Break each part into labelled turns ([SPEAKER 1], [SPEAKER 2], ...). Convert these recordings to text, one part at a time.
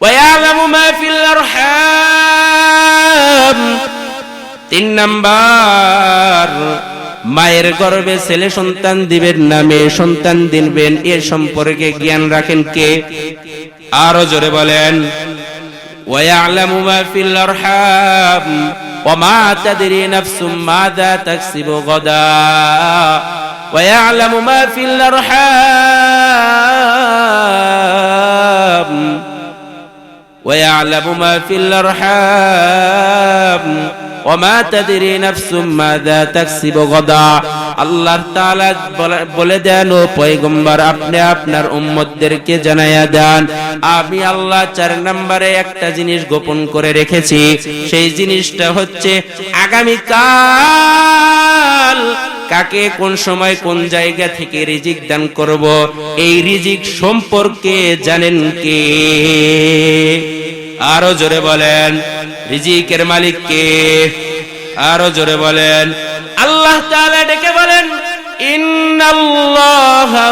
[SPEAKER 1] ويعلم ما في الأرحام তিন নাম্বার মায়ের গর্ভে ছেলে সন্তান দিবেন না মেয়ে সন্তান দিবেন এ সম্পর্কে জ্ঞান রাখেন কে আরো জোরে বলেন ويعلم ما في الأرحام وما تدري نفس ماذا تكسب غدا ويعلم ما في الأرحام ويعلم ما في الأرحام وما تدري نفس ماذا تكسب غدا আল্লাহর তাআলা বলে দেন ও পয়গম্বর আপনি আপনার উম্মতদেরকে জানায়া দেন আমি আল্লাহ চার নম্বরে একটা জিনিস গোপন করে রেখেছি সেই জিনিসটা হচ্ছে আগামী কাল কাকে কোন সময় কোন জায়গা থেকে রিজিক দান করব? এই রিজিক সম্পর্কে জানেন কে? আরও জোরে বলেন, রিজিকের মালিক কে? আরও জোরে বলেন, আল্লাহ তাআলা ডেকে বলেন, ইন্নাল্লাহা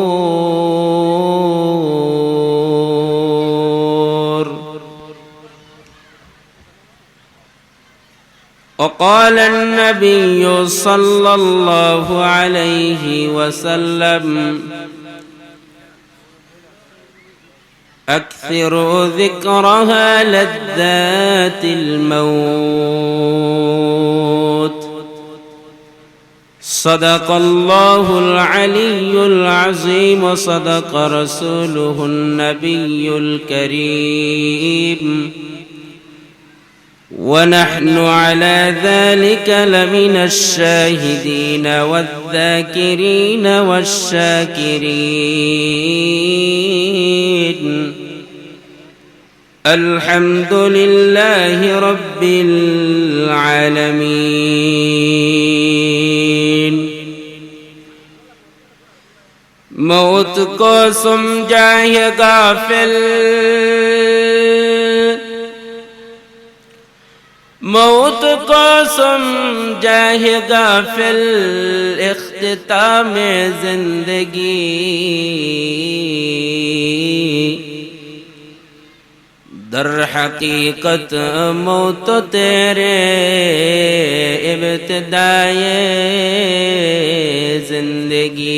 [SPEAKER 1] وقال النبي صلى الله عليه وسلم أكثروا ذكرها لذات الموت. صدق الله العلي العظيم وصدق رسوله النبي الكريم. ونحن على ذلك لمن الشاهدين والذاكرين والشاكرين. الحمد لله رب العالمين. موت کو سمجھائے غافل. موت کو سمجھائے غافل اختتام زندگی در حقیقت موت تیرے ابتدائے زندگی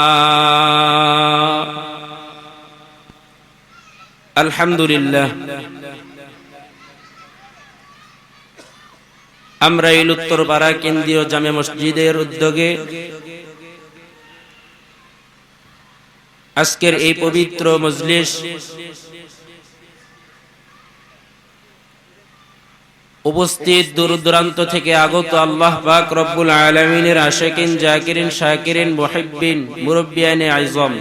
[SPEAKER 1] আলহামদুলিল্লাহ। আমরা এই উত্তরপাড়া কেন্দ্রীয় জামে মসজিদের উদ্যোগে আজকের এই পবিত্র মজলিস উপস্থিত দূর দূরান্ত থেকে আগত আল্লাহ পাক রব্বুল আলমিনের আশেকিন জাকিরিন শাকিরিন মুহিব্বিন মুরব্বিয়ানে আইজম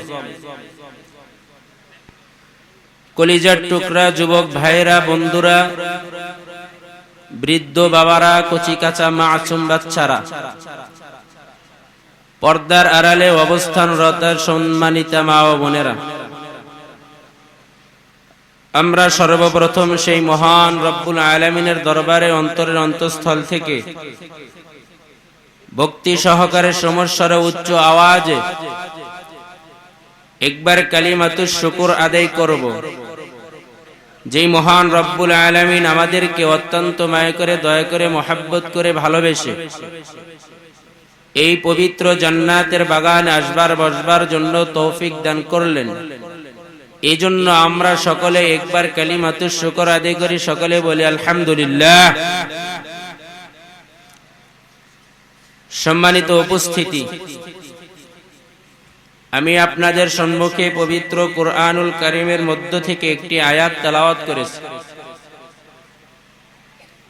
[SPEAKER 1] কলিজার টুকরা, যুবক ভাইরা বন্ধুরা, বৃদ্ধ বাবারা, কচি কাঁচা মাসুম বাচ্চারা, পর্দার আড়ালে অবস্থানরত সম্মানিতা মা ও বোনেরা, আমরা সর্বপ্রথম সেই মহান রব্বুল আলমিনের দরবারে অন্তরের অন্তঃস্থল থেকে ভক্তি সহকারে সমস্যার উচ্চ আওয়াজে একবার কালিমাতু শুকুর আদায় করব। যেই মহান রব্বুল আলমিন আমাদেরকে অত্যন্ত মায়া করে, দয়া করে, মহাব্বত করে ভালোবেসে এই পবিত্র জান্নাতের বাগানে আসবার, বসবার জন্য তৌফিক দান করলেন। এই জন্য আমরা সকলে একবার কালিমাতু শুকর আদায় করি, সকলে বলি আলহামদুলিল্লাহ। সম্মানিত উপস্থিতি আমি আপনাদের সম্মুখে পবিত্র কোরআনুল করিমের মধ্য থেকে একটি আয়াত তালাওয়াত করেছি।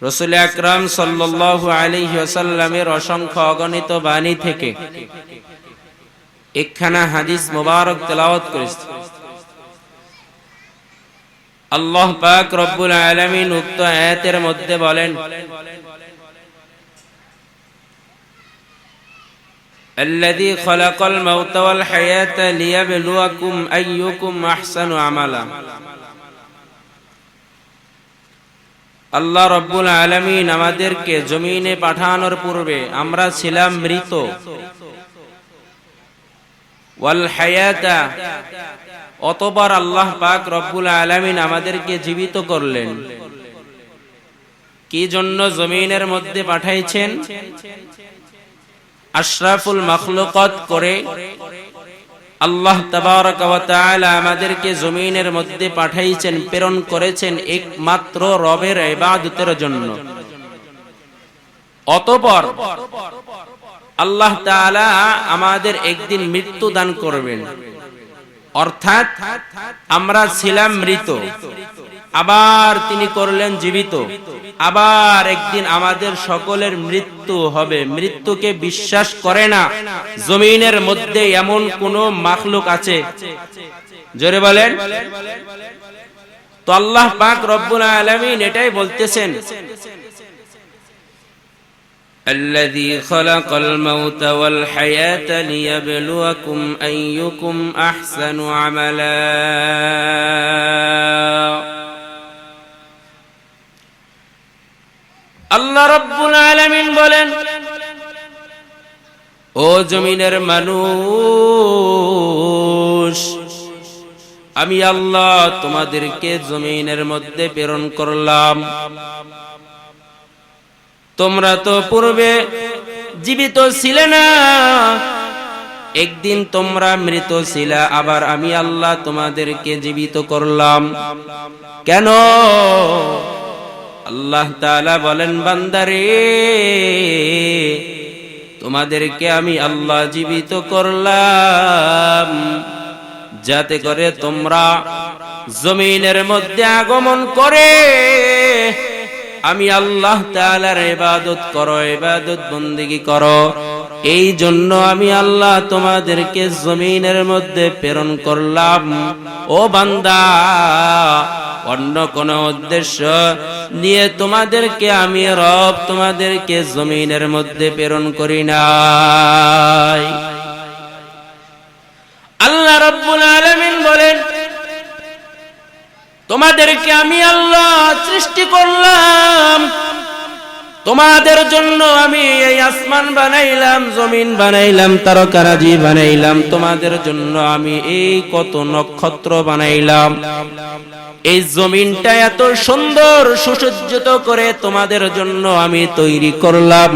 [SPEAKER 1] রসুল আকরাম সাল্লাল্লাহু আলাইহি ওয়াসাল্লামের অসংখ্য অগণিত বাণী থেকে একখানা হাদিস মোবারক তেলাওয়াত করেছি। আল্লাহ পাক রব্বুল আলামিন উক্ত আয়াতের মধ্যে বলেন الذي خلق الموت والحياة ليبلوكم أيكم أحسن عملا আল্লাহ রব্বুল আলমিন আমাদেরকে জমিনে পাঠানোর পূর্বে আমরা ছিলাম মৃত ওয়াল হায়াতা অতবার আল্লাহ পাক রব্বুল আলমিন আমাদেরকে জীবিত করলেন কি জন্য জমিনের মধ্যে পাঠাইছেন আশরাফুল মখলুকত করে আল্লাহ তাআলা আমাদেরকে জমিনের মধ্যে পাঠাইছেন, প্রেরণ করেছেন একমাত্র রবের ইবাদতের জন্য। অতঃপর আল্লাহ আমাদের একদিন মৃত্যু দান করবেন। অর্থাৎ আমরা ছিলাম মৃত। আবার তিনি করলেন জীবিত আবার একদিন আমাদের সকলের মৃত্যু হবে মৃত্যুকে বিশ্বাস করে না জমিনের মধ্যে এমন কোন মাখলুক আছে জোরে বলেন তো আল্লাহ পাক রব্বুল আলামিন এটাই বলতেছেন الذي خلق الموت والحياة ليبلوكم أيكم أحسن عملا আল্লাহ রব্বুল আলামিন বলেন, ও জমিনের মানুষ, আমি আল্লাহ তোমাদেরকে জমিনের মধ্যে প্রেরণ করলাম। তোমরা তো পূর্বে জীবিত ছিলে না, একদিন তোমরা মৃত ছিলা, আবার আমি আল্লাহ তোমাদেরকে জীবিত করলাম। কেন? আল্লাহ তালা বলেন, বান্দারে, তোমাদেরকে আমি আল্লাহ জীবিত করলাম, যাতে করে তোমরা জমিনের মধ্যে আগমন করে। আমি আল্লাহ তালার ইবাদত করো, ইবাদত বন্দিগি করো। এই জন্য আমি আল্লাহ তোমাদেরকে জমিনের মধ্যে প্রেরণ করলাম। ও বান্দা, অন্য কোন উদ্দেশ্য নিয়ে তোমাদেরকে আমি রব তোমাদেরকে জমিনের মধ্যে প্রেরণ করি নাই। আল্লাহ রব্বুল আলামিন বলেন, তোমাদেরকে আমি আল্লাহ সৃষ্টি করলাম। তোমাদের জন্য আমি এই আসমান বানাইলাম, জমিন বানাইলাম, তারকারাজি বানাইলাম। তোমাদের জন্য আমি এই কত নক্ষত্র বানাইলাম। এই জমিনটা এত সুন্দর, সুসজ্জিত করে তোমাদের জন্য আমি তৈরি করলাম।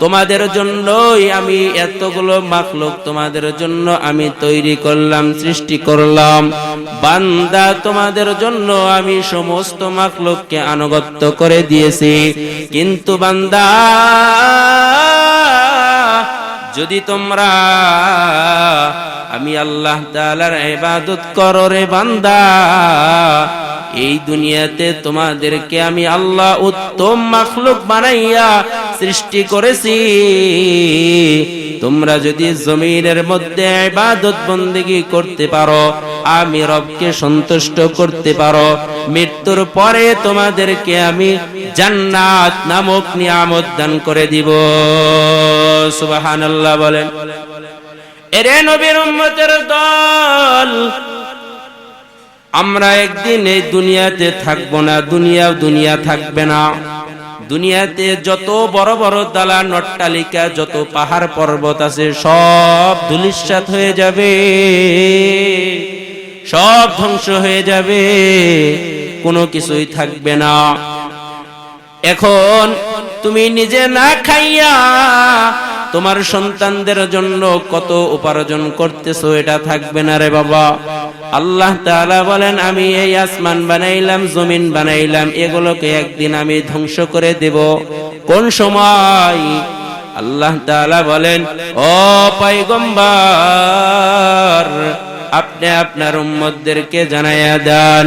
[SPEAKER 1] তোমাদের জন্যই আমি এতগুলো মাখলুক তোমাদের জন্য আমি তৈরি করলাম, সৃষ্টি করলাম। বান্দা, তোমাদের জন্য আমি সমস্ত মাখলুককে আনুগত্য করে দিয়েছি। কিন্তু বান্দা যদি তোমরা আমি আল্লাহ তাআলার ইবাদত করো রে বান্দা, এই দুনিয়াতে তোমাদেরকে আমি আল্লাহ উত্তম মাখলুক বানাইয়া সৃষ্টি করেছি। তোমরা যদি জমিনের মধ্যে ইবাদত বন্দেগী করতে পারো, আমি রবকে সন্তুষ্ট করতে পারো, মৃত্যুর পরে তোমাদেরকে আমি জান্নাত নামক নিয়ামত দান করে দিব। সুবহানাল্লাহ বলেন। এরে নবীর উম্মতের দল, আমরা একদিন এই দুনিয়াতে থাকব না দুনিয়া দুনিয়া থাকবে না। দুনিয়াতে যত বড় বড় দালান, অট্টালিকা, যত পাহাড় পর্বত আছে, সব ধুলিস্বাত হয়ে যাবে। সব ধ্বংস হয়ে যাবে। কোনো কিছুই থাকবে না। এখন তুমি নিজে না খাইয়া তোমার সন্তানদের জন্য কত উপার্জন করতেছো, এটা থাকবে না রে বাবা। আল্লাহ তাআলা বলেন, আমি এই আসমান বানাইলাম, জমিন বানাইলাম, এগুলোকে একদিন আমি ধ্বংস করে দেব। কোন সময়? আল্লাহ তাআলা বলেন, ও পয়গম্বর আপনি আপনার উম্মতদেরকে জানাইয়া দেন।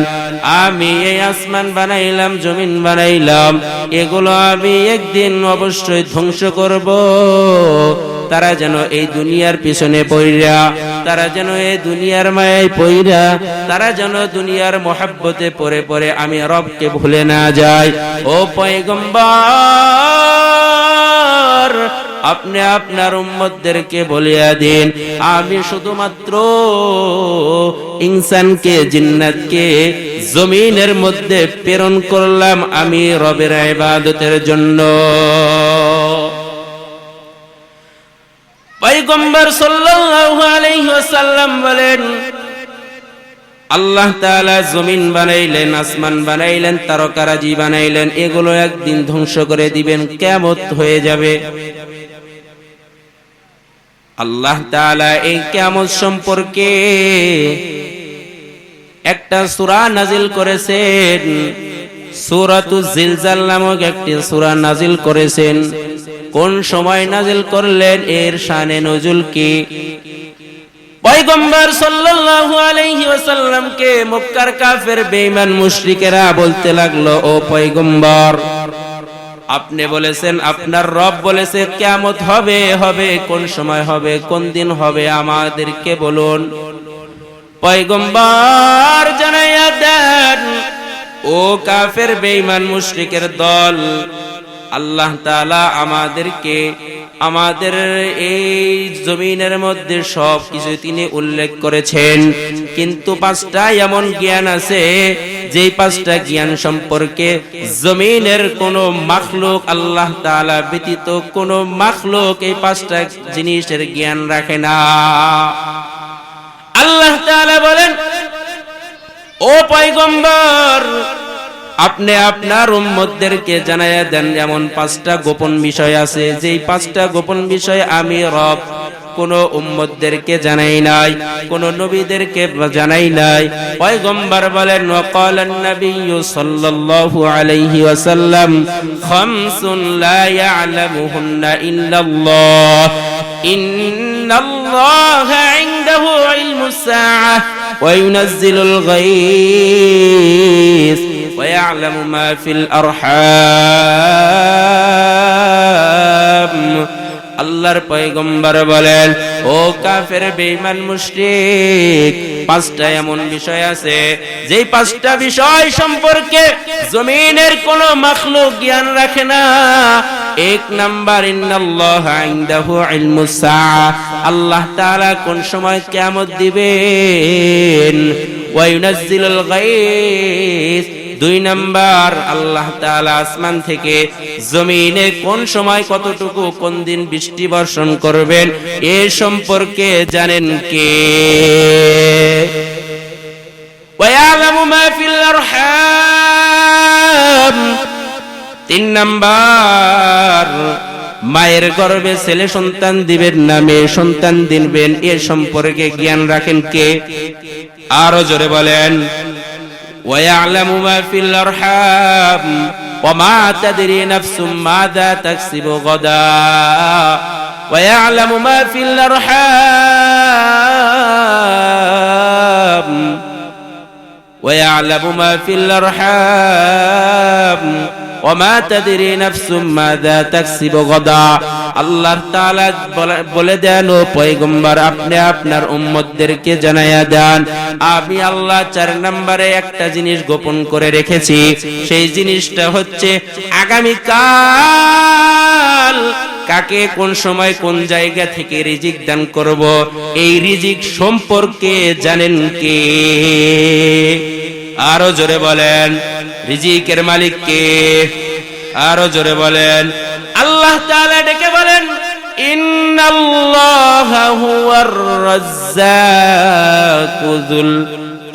[SPEAKER 1] আমি এই আসমান বানাইলাম, জমিন বানাইলাম। এগুলো আমি একদিন অবশ্যই ধ্বংস করব। তারা যেন এই দুনিয়ার পিছনে পইরা, তারা যেন এই দুনিয়ার মায়ায় পইরা, তারা যেন দুনিয়ার মহাব্বতে পড়ে পড়ে আমি রবকে ভুলে না যায় ও পয়গম্বর আপনি আপনার উম্মতদেরকে বলিয়া দিন, আমি শুধুমাত্র ইনসানকে, জিন্নাতকে জমিনের মধ্যে প্রেরণ করলাম, আমি রবের ইবাদতের জন্য। পয়গম্বর সাল্লাল্লাহু আলাইহি ওয়াসাল্লাম বলেন, আল্লাহ তাআলা জমিন বানাইলেন, আসমান বানাইলেন, তারকারাজি বানাইলেন, এগুলো একদিন ধ্বংস করে দিবেন, কিয়ামত হয়ে যাবে। আল্লাহ তাআলা এই কিয়ামত সম্পর্কে একটা সূরা নাজিল করেছেন। সূরাতুজ জিলজাল নামক একটি সূরা নাজিল করেছেন। কোন সময় নাজিল করলেন? এর শানে নজুল কি? পয়গম্বর সাল্লাল্লাহু আলাইহি ওয়াসাল্লামকে কাফের, বেঈমান মুশরিকেরা বলতে লাগল, ও পয়গম্বর আপনি বলেছেন, আপনার রব বলেছে কেমত হবে হবে, কোন সময় হবে, কোন দিন হবে, আমাদেরকে বলুন। পয়গম্বর জানাইয়া দেন, ও কাফের, বেঈমান, মুশরিকের দল, আল্লাহ তাআলা আমাদেরকে আমাদের এই জমিনের মধ্যে সব কিছু তিনি উল্লেখ করেছেন। কিন্তু পাঁচটা এমন জ্ঞান আছে, যেই পাঁচটা জ্ঞান সম্পর্কে জমিনের কোন মাখলুক আল্লাহ তাআলা ব্যতীত কোন মাখলুক এই পাঁচটা জিনিসের জ্ঞান রাখে না। আল্লাহ তাআলা বলেন, ও পয়গম্বর আপনি আপনার উম্মতদেরকে জানাইয়া দেন যেমন পাঁচটা গোপন বিষয় আছে। যেই পাঁচটা গোপন বিষয় আমি রব কোন উম্মতদেরকে জানাই নাই, কোন নবীদেরকে জানাই নাই। পয়গম্বর বলেন ওয়াকালান নবী সাল্লাল্লাহু আলাইহি ওয়াসাল্লাম, খামসুন লা ইয়ালামুহুন্না ইল্লাল্লাহ, ইন্নাল্লাহ ইনদাহু ইলমুস সাআহ, ওয়া ইউনাজ্জিলুল গায়স। ويعلم ما في الأرحام আল্লাহর পয়গম্বর বলেন ও কাফের বেঈমান মুশরিক পাঁচটা এমন বিষয় আছে যেই পাঁচটা বিষয় সম্পর্কে জমিনের কোন মাখলুক জ্ঞান রাখে না এক নাম্বার ইন্নাল্লাহ ইনদাহু ইলমুস সাআহ আল্লাহ তাআলা কোন সময় কিয়ামত দিবেন ওয়া ইউনাজ্জিলুল গায়স দুই নাম্বার, আল্লাহ তাআলা আসমান থেকে জমিনে কোন সময় কতটুকু, কোন দিন বৃষ্টি বর্ষণ করবেন, এ সম্পর্কে জানেন কে? তিন নাম্বার, মায়ের গর্ভে ছেলে সন্তান দিবেন না, মেয়ে সন্তান দিবেন, এ সম্পর্কে জ্ঞান রাখেন কে? আরও জোরে বলেন। ويعلم ما في الأرحام وما تدري نفس ماذا تكسب غدا ويعلم ما في الأرحام ويعلم ما في الأرحام ওমা তাদরি নাফসুম মাযা আল্লাহ তাআলা বলে- দেন, ও পয়গম্বর, আপনি আপনার উম্মতদেরকে জানায়া দেন। আমি আল্লাহ চার নম্বরে একটা জিনিস গোপন করে রেখেছি। সেই জিনিসটা হচ্ছে, আগামীকাল কাকে কোন সময় কোন জায়গা থেকে রিজিক দান করব, এই রিজিক সম্পর্কে জানেন কে? আরও জোরে বলেন। রিজিকের মালিক কে আরও জোরে বলেন। আল্লাহ তাআলা ডেকে বলেন, ইন্নাল্লাহা হুয়ার রাজ্জাকুল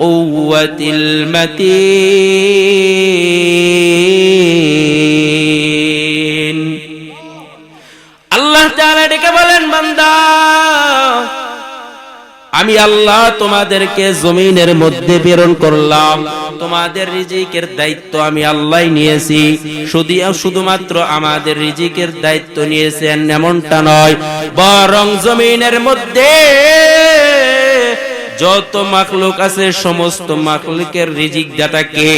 [SPEAKER 1] কুওয়াতিল মাতিন। আমি আল্লাহ তোমাদেরকে জমিনের মধ্যে প্রেরণ করলাম। তোমাদের রিজিকের দায়িত্ব আমি আল্লাহ নিয়েছি। শুধু শুধুমাত্র আমাদের রিজিকের দায়িত্ব নিয়েছেন এমনটা নয়। বরং জমিনের মধ্যে যত মাখলুক আছে, সমস্ত মাখলুকের রিজিক দাতা কে?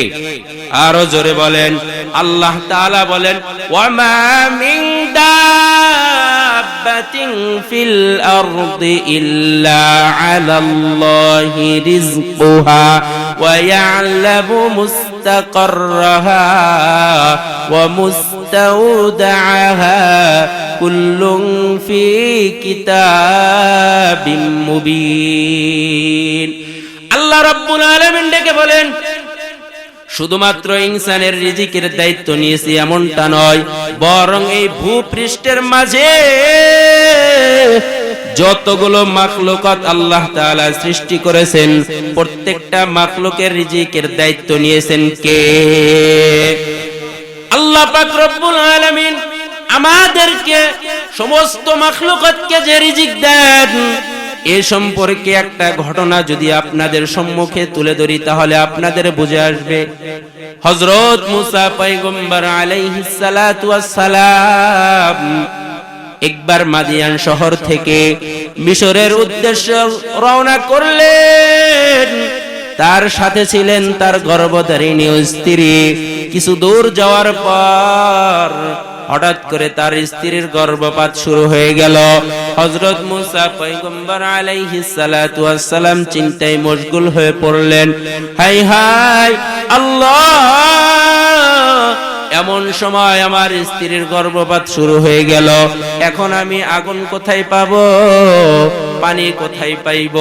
[SPEAKER 1] আরও জোরে বলেন। আল্লাহ তাআলা বলেন ওয়ামা মিন দাব্বাতিন ফিল আরদি ইল্লা আলাল্লাহি রিজকুহা ওয়া ইয়ালামু মুস্তাকাররাহা ওয়া মুস্তাউদাআহা কুল্লুন ফি কিতাবিম মুবিন। আল্লাহ রাব্বুল আলামিন ডেকে বলেন শুধুমাত্র ইনসানের রিজিকের দায়িত্ব নিয়েছি এমনটা নয়, বরং এই ভূপৃষ্ঠের মাঝে যতগুলো মাখলুকাত আল্লাহ তাআলা সৃষ্টি করেছেন, প্রত্যেকটা মাখলুকের রিজিকের দায়িত্ব নিয়েছেন কে? আল্লাহ পাক রব্বুল আলামিন আমাদেরকে সমস্ত মাখলুকাতকে যে রিজিক দেন এ সম্পর্কে একটা ঘটনা যদি আপনাদের সম্মুখে তুলে ধরি, তাহলে আপনাদের বুঝে আসবে। হযরত মুসা পয়গম্বর আলাইহিস সালাতু ওয়াস সালাম একবার মাদিয়ান শহর থেকে মিশরের উদ্দেশ্যে রওনা করলেন। তার সাথে ছিলেন তার গর্ভধারিণী স্ত্রী। কিছু দূর যাওয়ার পর হঠাৎ করে তার স্ত্রীর গর্ভপাত শুরু হয়ে গেল। হজরত মুসা ওয়াস সালাম চিন্তায় মশগুল হয়ে পড়লেন। হাই হাই, আল্লাহ! এমন সময় আমার স্ত্রীর গর্ভপাত শুরু হয়ে গেল। এখন আমি আগুন কোথায় পাব? পানি কোথায় পাইব?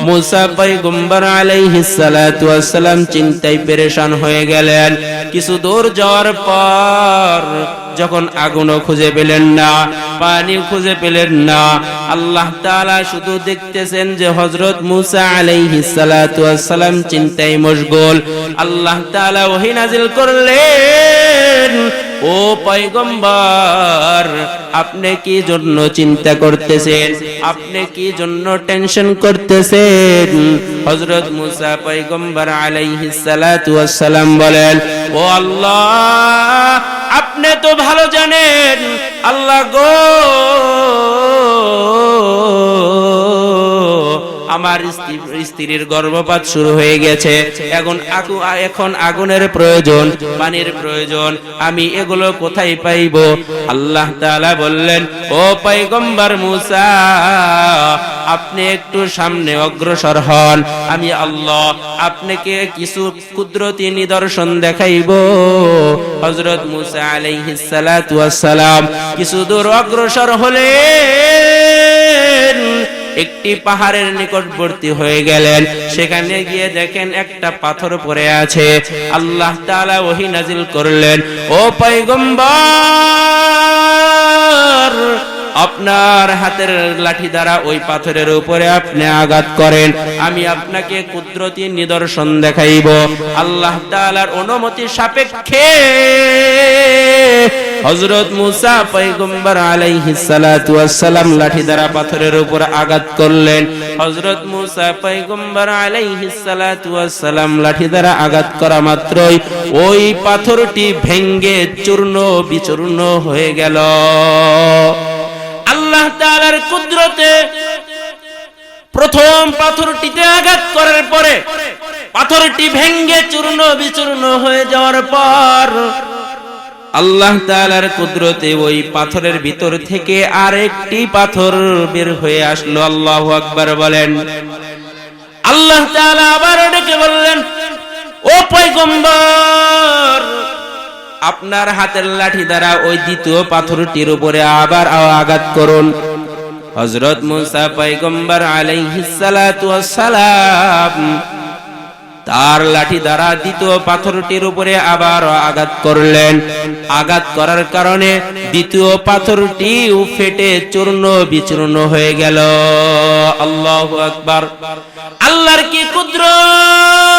[SPEAKER 1] মুসা পয়গম্বর আলাইহিস সালাতু ওয়াস সালাম চিন্তায় পেরেশান হয়ে গেলেন। কিছু দূর যাওয়ার পর যখন আগুনও খুঁজে পেলেন না পানি খুঁজে পেলেন না, আল্লাহ তাআলা শুধু দেখতেছেন যে হযরত মুসা আলাইহিস সালাতু সালাম চিন্তায় মশগুল। আল্লাহ তাআলা ওহী নাজিল করলেন। ও পয়গম্বর, আপনি কি জন্য চিন্তা করতেছেন? আপনি কি জন্য টেনশন করতেছেন? হযরত মুসা পয়গম্বর আলাইহিস সালাতু ওয়াস সালাম বলেন, ও আল্লাহ, আপনি তো ভালো জানেন, আল্লাহ গো আমার স্ত্রীর গর্ভপাত শুরু হয়ে গেছে। এখন এখন আগুনের প্রয়োজন, পানির প্রয়োজন। আমি এগুলো কোথায় পাইব? আল্লাহ তাআলা বললেন, ও পয়গম্বর মুসা, আপনি একটু সামনে অগ্রসর হন। আমি আল্লাহ আপনাকে কিছু কুদরতি নিদর্শন দেখাইব। হযরত মুসা আলাইহিস সালাতু ওয়াস সালাম কিছু দূর অগ্রসর হলেন একটি পাহাড়ের নিকটবর্তী হয়ে গেলেন। সেখানে গিয়ে দেখেন একটা পাথর পড়ে আছে। আল্লাহ তাআলা ওহি নাজিল করলেন। ও পয়গম্বর! আপনার হাতের লাঠি দ্বারা ওই পাথরের উপরে আপনি আঘাত করেন। আমি আপনাকে কুদরতি নিদর্শন দেখাইব। আল্লাহ তাআলার অনুমতি সাপেক্ষে। হযরত মুসা পয়গম্বর আলাইহিস সালাতু সালাম লাঠি দ্বারা পাথরের উপর আঘাত করলেন। হযরত মুসা পয়গম্বর আলাইহিস সালাতু সালাম লাঠি দ্বারা আঘাত করা মাত্রই ওই পাথরটি ভেঙ্গে চূর্ণ বিচূর্ণ হয়ে গেল। আল্লাহ তাআলার কুদরতে প্রথম পাথরটিতে আঘাত করার পরে পাথরটি ভেঙ্গে চূর্ণ বিচূর্ণ হয়ে যাওয়ার পর আল্লাহ তাআলার কুদরতে ওই পাথরের ভিতর থেকে আরেকটি পাথর বের হয়ে আসলো। আল্লাহু আকবার বলেন। আল্লাহ তাআলা আবার ডেকে বললেন, ও পয়গম্বর আপনার হাতের লাঠি দ্বারা ওই দ্বিতীয় পাথরটির উপরে আবার আঘাত করুন। হজরত মুসা পয়গম্বর আলাইহিস সালাতু ওয়াস সালাম তার লাঠি দ্বারা দ্বিতীয় পাথরটির উপরে আবার আঘাত করলেন। আঘাত করার কারণে দ্বিতীয় পাথরটি ফেটে চূর্ণ বিচূর্ণ হয়ে গেল। আল্লাহু আকবার। আল্লাহর কি কুদরত?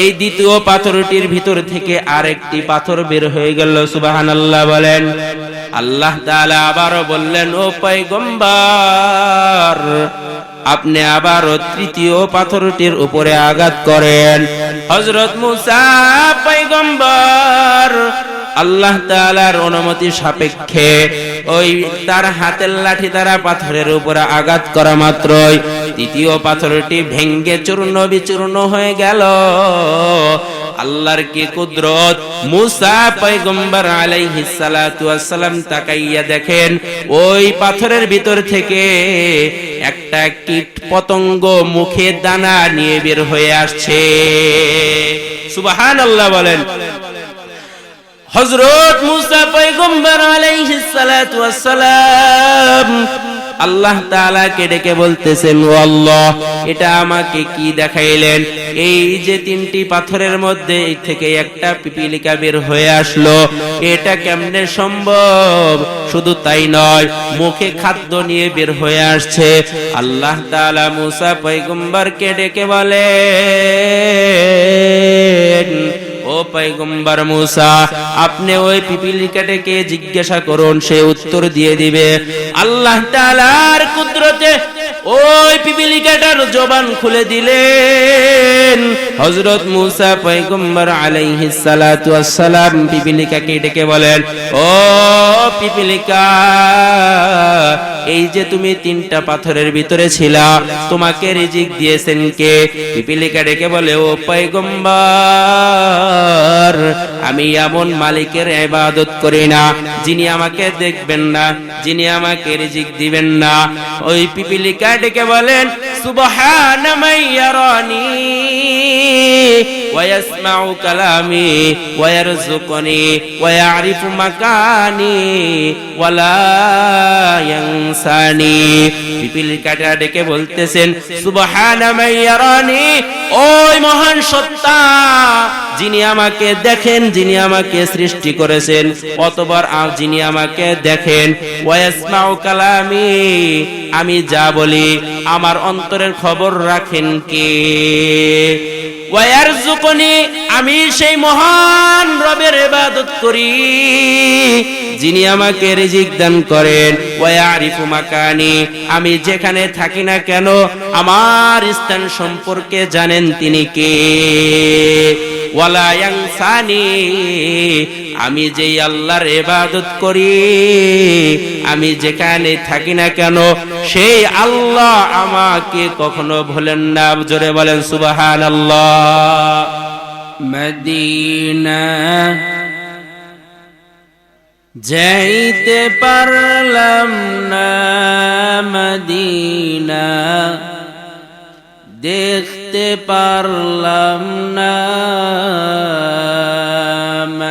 [SPEAKER 1] এই দ্বিতীয় পাথরটির ভিতর থেকে আরেকটি পাথর বের হয়ে গেল সুবাহান আল্লাহ বলেন। আল্লাহ তাআলা আবারও বললেন, ও পয়গম্বর, আপনি আবারও তৃতীয় পাথরটির উপরে আঘাত করেন। হযরত মুসা আল্লাহ তাআলার অনুমতি সাপেক্ষে ওই তার হাতের লাঠি দ্বারা পাথরের উপরে আঘাত করা মাত্রই তৃতীয় পাথরটি ভেঙ্গে চূর্ণ বিচূর্ণ হয়ে গেল। আল্লাহর কি কুদরত? মুসা পয়গম্বর আলাইহিস সালাতু ওয়াসসালাম তাকাইয়া দেখেন, ওই পাথরের ভিতর থেকে একটা কীট পতঙ্গ মুখে দানা নিয়ে বের হয়ে আসছে। সুবহানাল্লাহ বলেন। হযরত মুসা পয়গম্বর আলাইহিস সালাতু ওয়াসসালাম আল্লাহ তাআলাকে ডেকে বলতেছেন, ও আল্লাহ, এটা আমাকে কি দেখাইলেন? এই যে তিনটি পাথরের মধ্যে থেকে একটা পিপিলিকা বের হয়ে আসলো। এটা কেমনে সম্ভব? শুধু তাই নয়, মুখে খাদ্য নিয়ে বের হয়ে আসছে। আল্লাহ তাআলা মুসা পয়গম্বরকে ডেকে বলেন ও পয়গম্বর মুসা, আপনি ওই পিপিলিকাটাকে জিজ্ঞাসা করুন, সে উত্তর দিয়ে দিবে। আল্লাহ তাআলার কুদরতে ওই পিপিলিকাটার জবান খুলে দিলেন। হজরত মুসা পয়গম্বর আলাইহিস সালাতু ওয়াসসালাম পিপিলিকাকে ডেকে বলেন, ও পিপিলিকা এই যে তুমি তিনটা পাথরের ভিতরে ছিলা, তোমাকে রিজিক দিয়েছেন কে? পিপিলিকা ডেকে বলে, ও পয়গম্বর, আমি এমন মালিকের ইবাদত করি না, যিনি আমাকে দেখবেন না, যিনি আমাকে রিজিক দিবেন না। ওই পিপিলিকা ডেকে বলেন সুবহান মাইয়ারানি। ويسمع كلامي ويرزقني ويعرف مكاني ولا ينساني পিপিলিকাটা ডেকে বলতেছেন সুবহানা মাইয়ারানি ওই মহান সত্তা যিনি আমাকে দেখেন যিনি আমাকে সৃষ্টি করেছেন অতবার যিনি আমাকে দেখেন ওয়াসমাউ কালামি আমি যা বলি আমার অন্তরের খবর রাখেন কে ওয়ারজুকনি আমি সেই মহান রবের ইবাদত করি, যিনি আমাকে রিজিক দান করেন। ওয়ারিফু মাকানি, আমি যেখানে থাকি না কেন, আমার স্থান সম্পর্কে জানেন তিনি কে। ওয়ালা ইয়ানসানি আমি যেই আল্লাহর ইবাদত করি, আমি যেখানে থাকি না কেন, সেই আল্লাহ আমাকে কখনো ভোলেন না। জোরে বলেন, সুবহানাল্লাহ। মদিনা যাইতে পারলাম না, মদিনা দেখতে পারলাম না।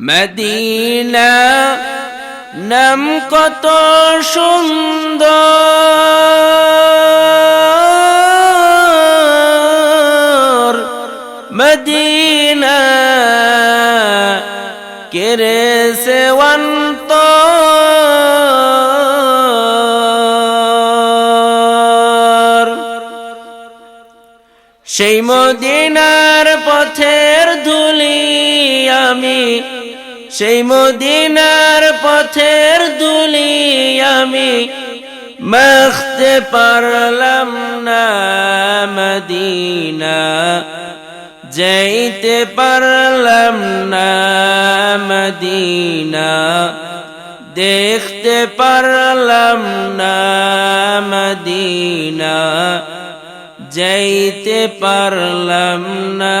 [SPEAKER 1] মদিনা নাম কত সুন্দর। মদিনা কেরে সেওয়ান্ত সেই মদিনার পথের ধুলি আমি সেই মদিনার পথের দুলি আমি মাখতে পারলাম না মদিনা। যাইতে পারলাম না মদিনা। দেখতে পারলাম না মদিনা। যাইতে পারলাম না